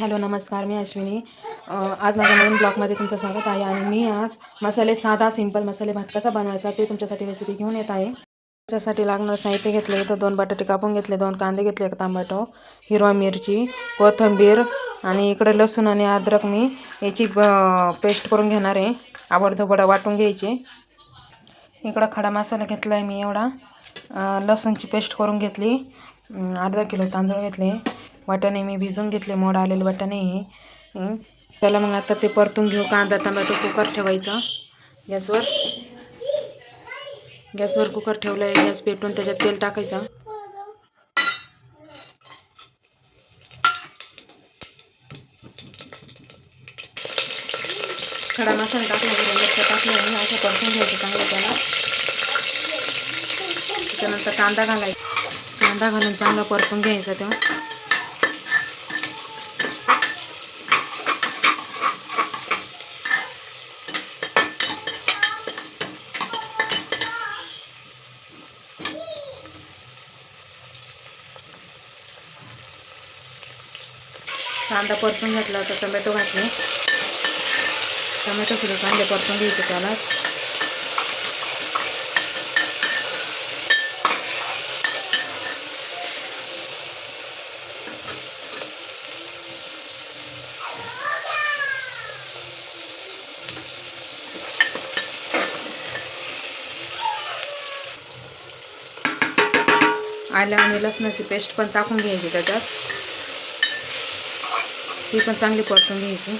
Hello नमस्कार मी अश्विनी. आज माझ्या नवीन ब्लॉगमध्ये तुमचं स्वागत आहे आणि मी आज मसाले साधा सिंपल मसाले भात कसा बनवायचा ते तुमच्यासाठी रेसिपी घेऊन येत आहे. त्याच्यासाठी लागणारं साहित्य घेतले इथं दोन बटाटे कापून घेतले दोन कांदे घेतले एक तांबटो हिरवा मिरची कोथिंबीर आणि इकडे लसूण आणि अद्रक मी याची पेस्ट करून घेणार आहे. आवडधोबडा वाटून घ्यायची. इकडं खडा मसाला घेतला आहे मी एवढा. लसूणची पेस्ट करून घेतली. अर्धा किलो तांदूळ घेतले. वाटाणे मी भिजून घेतले मोड आलेले वाटाणे. हे? त्याला मग आता ते परतून घेऊ कांदा टमॅटो कुकर ठेवायचा. गॅसवर. गॅसवर कुकर ठेवलं आहे गॅस पेटून त्याच्यात तेल टाकायचा. खडा मसाला टाकला मिरच्या टाकल्या आणि असं परतून घ्यायचं चांगलं त्याला. त्याच्यानंतर कांदा घालायचा. कांदा घालून चांगला परतून घ्यायचा तेव्हा कांदा परतून घातला होता टोमॅटो घातले. टोमॅटो सुद्धा कांदे परतून घ्यायचे त्याला. आलं आणि लसणाची पेस्ट पण टाकून घ्यायची त्याच्यात. ती पण चांगली परतून घ्यायची.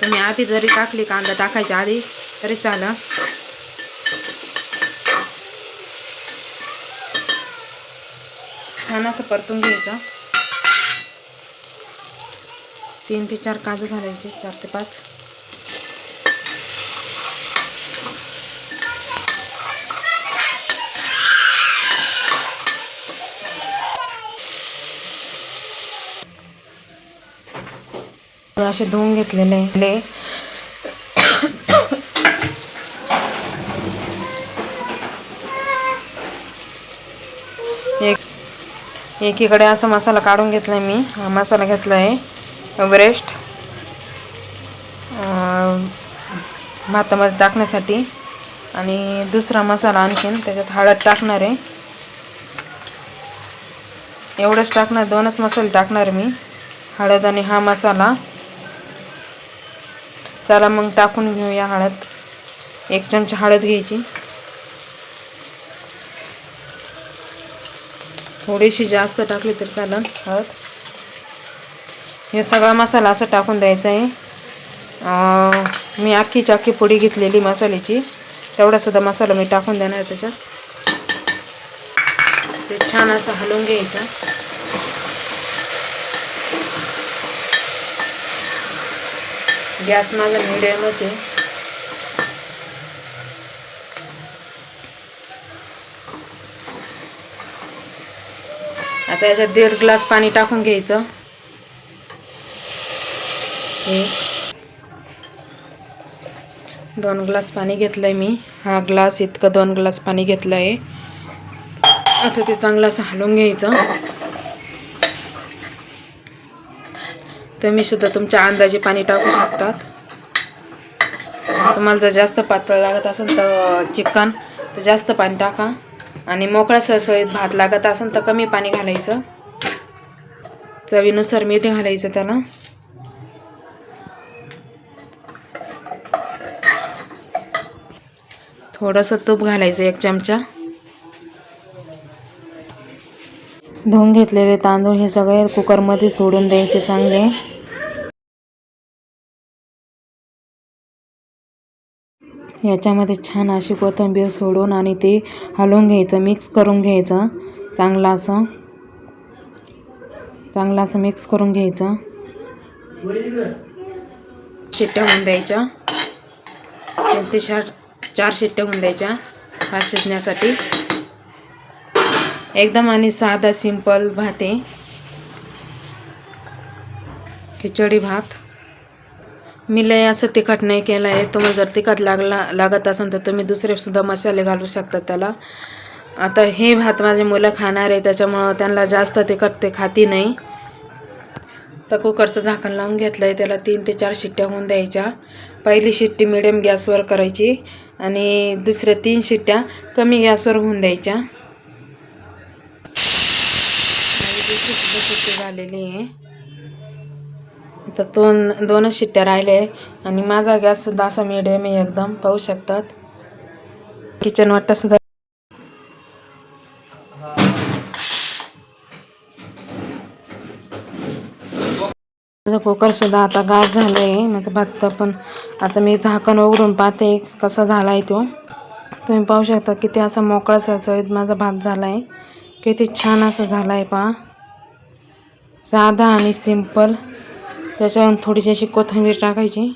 तुम्ही आधी जरी टाकली कांदा टाकायच्या आधी तरी चालेल. छान असं परतून घ्यायचं. तीन ते चार काजू घालायचे चार ते पाच. असे धुवून घेतलेले. आहे. एक एकीकडे असा मसाला काढून घेतलाय मी. हा मसाला घेतला आहे एव्हरेस्ट भातामध्ये टाकण्यासाठी. आणि दुसरा मसाला आणखीन त्याच्यात हळद टाकणार आहे. एवढंच टाकणार दोनच मसाले टाकणार मी. हळद आणि हा मसाला. चला मग टाकून घेऊया हळद. एक चमचा हळद घ्यायची. थोडीशी जास्त टाकली तर त्याला हळद. हे सगळा मसाला असं टाकून द्यायचा आहे. मी अख्खीची अख्खी पुडी घेतलेली मसाल्याची. तेवढासुद्धा मसाला मी टाकून देणार त्याच्यात. ते छान असं हलवून घ्यायचं. गॅस माझा मिडियमच आहे. आता याच्यात दीड ग्लास पाणी टाकून घ्यायचं. हे. दोन ग्लास पाणी घेतलंय मी. हा ग्लास इतकं दोन ग्लास पाणी घेतलं आहे आता ते चांगलं असं हलवून घ्यायचं. तुम्ही सुद्धा तुमच्या अंदाजे पाणी टाकू शकतात. तुम्हाला जर जास्त पातळ लागत असेल तर चिकन तर जास्त पाणी टाका. आणि मोकळा सळसळीत भात लागत असेल तर कमी पाणी घालायचं. चवीनुसार मीठ घालायचं त्याला. थोडंसं तूप घालायचं एक चमचा. धुवून घेतलेले तांदूळ हे सगळे कुकरमध्ये सोडून द्यायचे चांगले. याच्यामध्ये छान अशी कोथिंबीर सोडून आणि ते हलवून घ्यायचं मिक्स करून घ्यायचं. चांगलं असं. चांगलं असं मिक्स करून घ्यायचं. शिट्ट्या होऊन द्यायच्या. तीन ते चार चार शिट्ट्या होऊन द्यायच्या. भात शिजण्यासाठी. एकदम आणि साधा सिंपल भात आहे. खिचडी भात. मी लय असं तिखट नाही केलं आहे. तुम्हाला जर तिखट लागला लागत असेल तर तुम्ही दुसरेसुद्धा मसाले घालू शकता त्याला. आता हे भात माझे मुलं खाणार आहे त्याच्यामुळं त्यांना जास्त तिखट ते खाती नाही. तर कुकरचं झाकण लावून घेतलं आहे त्याला तीन ते चार शिट्ट्या होऊन द्यायच्या. पहिली शिट्टी मिडियम गॅसवर करायची आणि दुसऱ्या तीन शिट्ट्या कमी गॅसवर होऊन द्यायच्या. आणि दुसरी शिट्टी झालेली आहे? तर दोन दोनच शिट्ट्या राहिल्या आहे आणि माझा गॅससुद्धा असा मिडियम आहे एकदम. पाहू शकतात. किचन वाटा सुद्धा माझं कुकरसुद्धा आता गाज झालं आहे माझं भात पण आता मी झाकण उघडून पाहते कसा झाला आहे तो. तुम्ही पाहू शकता किती असा मोकळा सळसळीत माझा भात झाला आहे किती छान असं झाला आहे पहा. साधा आणि सिंपल त्याच्यावर थोडीशी अशी कोथिंबीर टाकायची